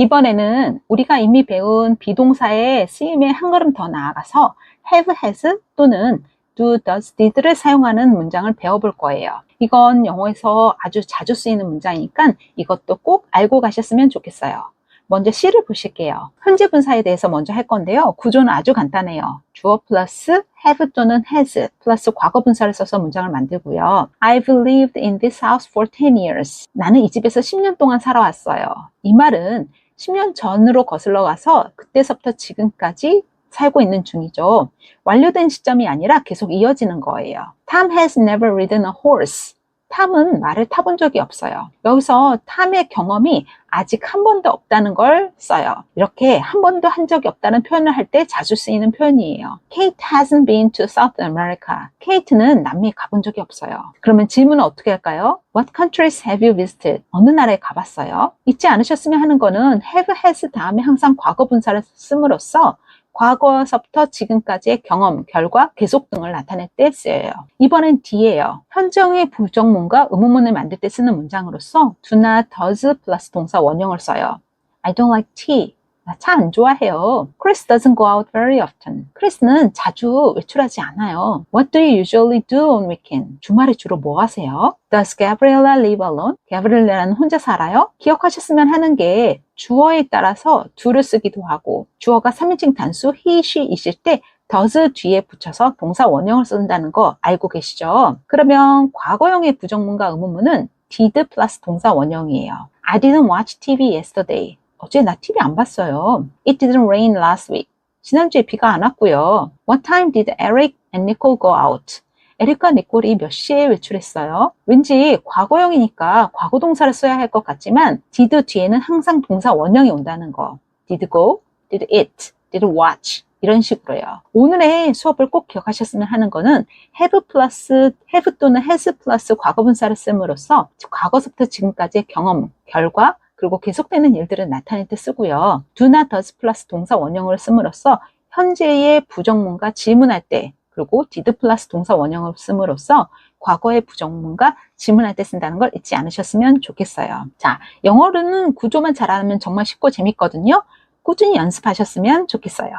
이번에는 우리가 이미 배운 비동사의 쓰임에 한 걸음 더 나아가서 have, has 또는 do, does, did를 사용하는 문장을 배워볼 거예요. 이건 영어에서 아주 자주 쓰이는 문장이니까 이것도 꼭 알고 가셨으면 좋겠어요. 먼저 C를 보실게요. 현재 분사에 대해서 먼저 할 건데요. 구조는 아주 간단해요. 주어 플러스 have 또는 has 플러스 과거 분사를 써서 문장을 만들고요. I've lived in this house for 10 years. 나는 이 집에서 10년 동안 살아왔어요. 이 말은 10년 전으로 거슬러 가서 그때서부터 지금까지 살고 있는 중이죠. 완료된 시점이 아니라 계속 이어지는 거예요. Tom has never ridden a horse. 탐은 말을 타본 적이 없어요. 여기서 탐의 경험이 아직 한 번도 없다는 걸 써요. 이렇게 한 번도 한 적이 없다는 표현을 할 때 자주 쓰이는 표현이에요. Kate hasn't been to South America. 케이트는 남미에 가본 적이 없어요. 그러면 질문은 어떻게 할까요? What countries have you visited? 어느 나라에 가봤어요? 잊지 않으셨으면 하는 거는 have, has 다음에 항상 과거 분사를 씀으로써 과거서부터 지금까지의 경험, 결과, 계속 등을 나타낼 때 쓰여요. 이번엔 D예요. 현정의 부정문과 의문문을 만들 때 쓰는 문장으로서 do나 does 플러스 동사 원형을 써요. I don't like tea. 나 차 안 좋아해요. Chris doesn't go out very often. 크리스는 자주 외출하지 않아요. What do you usually do on weekend? 주말에 주로 뭐 하세요? Does Gabriella live alone? 가브리엘라는 혼자 살아요? 기억하셨으면 하는 게 주어에 따라서 do를 쓰기도 하고 주어가 3인칭 단수 he, she 있을 때 does 뒤에 붙여서 동사 원형을 쓴다는 거 알고 계시죠? 그러면 과거형의 부정문과 의문문은 did 플러스 동사 원형이에요. I didn't watch TV yesterday. 어제 나 TV 안 봤어요. It didn't rain last week. 지난주에 비가 안 왔고요. What time did Eric and Nicole go out? 에릭과 니콜이 몇 시에 외출했어요? 왠지 과거형이니까 과거 동사를 써야 할 것 같지만 did 뒤에는 항상 동사 원형이 온다는 거. did go, did eat, did watch 이런 식으로요. 오늘의 수업을 꼭 기억하셨으면 하는 거는 have 플러스 have 또는 has 플러스 과거분사를 씀으로써 과거서부터 지금까지의 경험, 결과, 그리고 계속되는 일들을 나타낼 때 쓰고요. do나 does 플러스 동사 원형을 씀으로써 현재의 부정문과 질문할 때 그리고 did 플러스 동사 원형을 씀으로써 과거의 부정문과 질문할 때 쓴다는 걸 잊지 않으셨으면 좋겠어요. 자, 영어로는 구조만 잘하면 정말 쉽고 재밌거든요. 꾸준히 연습하셨으면 좋겠어요.